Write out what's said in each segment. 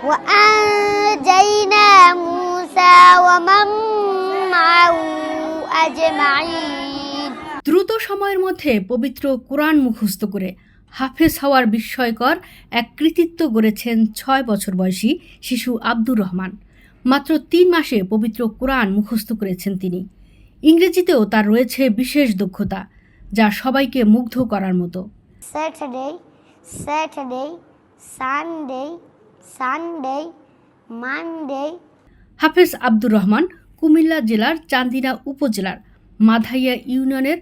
وأنجينا موسى ومن معه أجمعين দ্রুত সময়ের মধ্যে পবিত্র কোরআন মুখস্থ করে হাফেজ হওয়ার বিস্ময়কর এক কৃতিত্ব গড়েছেন ছয় বছর বয়সী শিশু আব্দুর রহমান মাত্র তিন মাসে পবিত্র কোরআন মুখস্থ করেছেন তিনি ইংরেজিতেও তার রয়েছে বিশেষ দক্ষতা যা সবাইকে মুগ্ধ করার মতো Saturday, Saturday, Sunday, Sunday, Monday, হাফেজ আব্দুর রহমান কুমিল্লা জেলার চান্দিনা উপজেলার মাধাইয়া ইউনিয়নের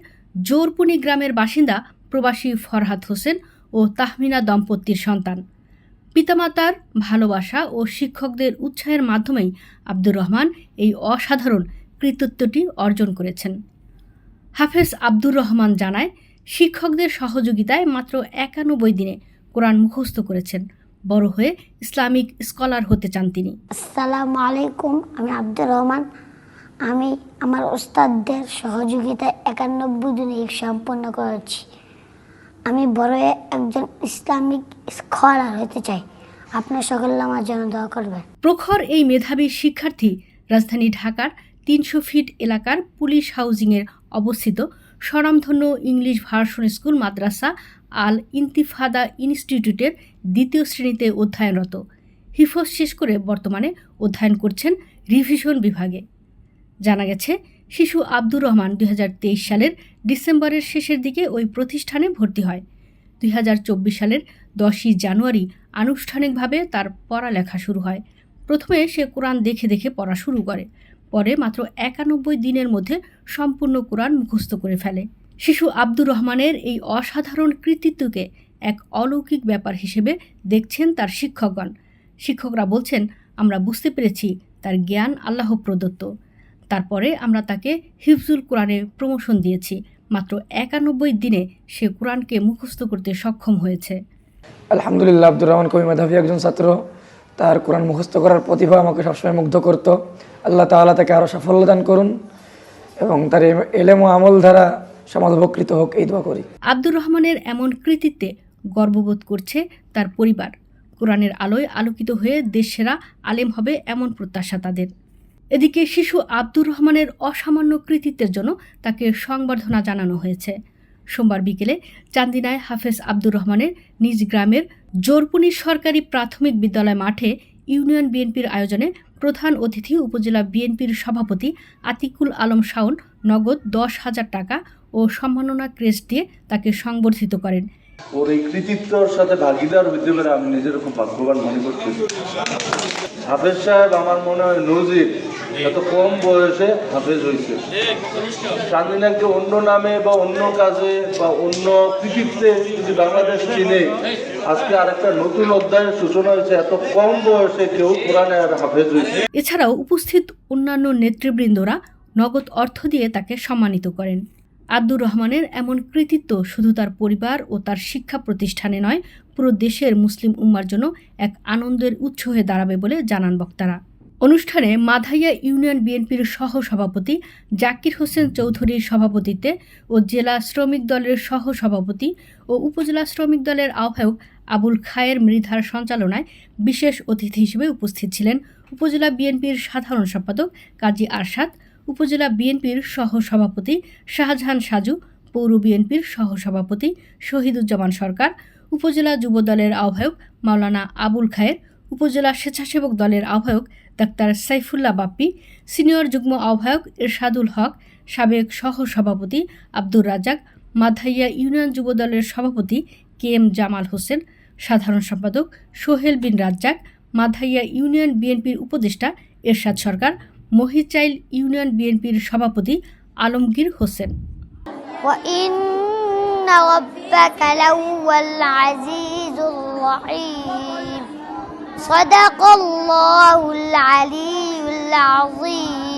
জোরপুনি গ্রামের বাসিন্দা প্রবাসী ফরহাদ হোসেন ও তাহমিনা দম্পতির সন্তান। পিতামাতার ভালোবাসা ও শিক্ষকদের উৎসাহের মাধ্যমেই আব্দুর রহমান এই অসাধারণ কৃতিত্বটি অর্জন করেছেন। হাফেজ আব্দুর রহমান জানায় শিক্ষকদের সহযোগিতায় মাত্র একানব্বই দিনে কোরআন মুখস্থ করেছেন। বড় হয়ে ইসলামিক স্কলার হতে চান তিনি। আসসালামু আলাইকুম আমি আব্দুর রহমান। আমি আমার ওস্তাদদের সহযোগিতায় একানব্বই দিনে সম্পন্ন করেছি। আমি বড় হয়ে একজন ইসলামিক স্কলার হতে চাই। আপনার সকল আমার জন্য দোয়া করবেন। প্রখর এই মেধাবী শিক্ষার্থী রাজধানী ঢাকার তিনশো ফিট এলাকার পুলিশ হাউজিংয়ের অবস্থিত স্বনামধন্য ইংলিশ ভার্সন স্কুল মাদ্রাসা আল ইন্তিফাদা ইনস্টিটিউটের দ্বিতীয় শ্রেণীতে অধ্যয়নরত। হিফজ শেষ করে বর্তমানে অধ্যয়ন করছেন রিভিশন বিভাগে। জানা গেছে, শিশু আব্দুর রহমান দুই হাজার তেইশ সালের ডিসেম্বরের শেষের দিকে ওই প্রতিষ্ঠানে ভর্তি হয়। দুই হাজার চব্বিশ সালের দশই জানুয়ারি আনুষ্ঠানিকভাবে তার পড়ালেখা শুরু হয়। প্রথমে সে কোরআন দেখে দেখে পড়া শুরু করে, পরে মাত্র একানব্বই দিনের মধ্যে সম্পূর্ণ কোরআন মুখস্থ করে ফেলে। শিশু আব্দুর রহমানের এই অসাধারণ কৃতিত্বকে এক অলৌকিক ব্যাপার হিসেবে দেখছেন তার শিক্ষকগণ। শিক্ষকরা বলছেন, আমরা বুঝতে পেরেছি তার জ্ঞান আল্লাহ প্রদত্ত। তারপরে আমরা তাকে হিফজুল কোরআনে প্রমোশন দিয়েছি। মাত্র একানব্বই দিনে সে কোরআনকে মুখস্থ করতে সক্ষম হয়েছে। আলহামদুলিল্লাহ, আব্দুর রহমান কবি মেধাবী একজন ছাত্র। তার কোরআন মুখস্থ করার প্রতিভা আমাকে সবসময় মুগ্ধ করত। আল্লাহ তাআলা তাকে আরও সাফল্য দান করুন এবং তার এলেম আমল দ্বারা সমাজ উপকৃত হোক, এই দোয়া করি। আব্দুর রহমানের এমন কৃতিত্বে গর্ববোধ করছে তার পরিবার। কোরআনের আলোয় আলোকিত হয়ে দেশসেরা আলেম হবে এমন প্রত্যাশা তাদের। এদিকে শিশু আব্দুর রহমানের অসামান্য কৃতিত্বের জন্য তাকে সংবর্ধনা জানানো হয়েছে। সোমবার বিকেলে চান্দিনায় হাফেজ আব্দুর রহমানের নিজ গ্রামের জোরপুনি সরকারি প্রাথমিক বিদ্যালয় মাঠে ইউনিয়ন বিএনপির আয়োজনে প্রধান অতিথি উপজেলা বিএনপির সভাপতি আতিকুল আলম শাওন নগদ দশ হাজার টাকা ও সম্মাননা ক্রেস্ট দিয়ে তাকে সংবর্ধিত করেন। ওর এই কৃতিত্বর সাথে ভাগিদার হইতে পারে আমি নিজের খুব ভাগ্যবান মনে করছি। হাফেজ সাহেব আমার মনে হয় নজির এত কম বয়সে হাফেজ হয়েছে স্বাধীনাকে অন্য নামে বা অন্য কাজে বা অন্য কৃতিত্বে যদি বাংলাদেশ চিনে আজকে আরেকটা নতুন অধ্যায়ের সূচনা হয়েছে এত কম বয়সে কেউ কোরআনে আর হাফেজ হয়েছে এছাড়াও উপস্থিত অন্যান্য নেতৃবৃন্দরা নগদ অর্থ দিয়ে তাকে সম্মানিত করেন। আব্দুর রহমানের এমন কৃতিত্ব শুধু তার পরিবার ও তার শিক্ষা প্রতিষ্ঠানে নয়, পুরো দেশের মুসলিম উম্মার জন্য এক আনন্দের উৎস হয়ে দাঁড়াবে বলে জানান বক্তারা। অনুষ্ঠানে মাধাইয়া ইউনিয়ন বিএনপির সহ সভাপতি জাকির হোসেন চৌধুরীর সভাপতিত্বে ও জেলা শ্রমিক দলের সহ সভাপতি ও উপজেলা শ্রমিক দলের আহ্বায়ক আবুল খায়ের মৃধার সঞ্চালনায় বিশেষ অতিথি হিসেবে উপস্থিত ছিলেন উপজেলা বিএনপির সাধারণ সম্পাদক কাজী আরশাদ উপজেলা বিএনপির সহ সভাপতি শাহজাহান সাজু, পৌর বিএনপির সহ সভাপতি শহীদুজ্জামান সরকার, উপজেলা যুব দলের আহ্বায়ক মাওলানা আবুল খায়ের, উপজেলা স্বেচ্ছাসেবক দলের আহ্বায়ক ডাক্তার সাইফুল্লাহ বাপ্পি, সিনিয়র যুগ্ম আহ্বায়ক এরশাদুল হক, সাবেক সহ সভাপতি আব্দুর রাজাক মাধাইয়া ইউনিয়ন যুব দলের সভাপতি কে এম জামাল হোসেন, সাধারণ সম্পাদক সোহেল বিন রাজ্জাক, মাধাইয়া ইউনিয়ন বিএনপির উপদেষ্টা এরশাদ সরকার মহিচাইল ইউনিয়ন বিএনপির সভাপতি আলমগীর হোসেন وإن ربك لهو العزيز الرحيم صدق الله العلي العظيم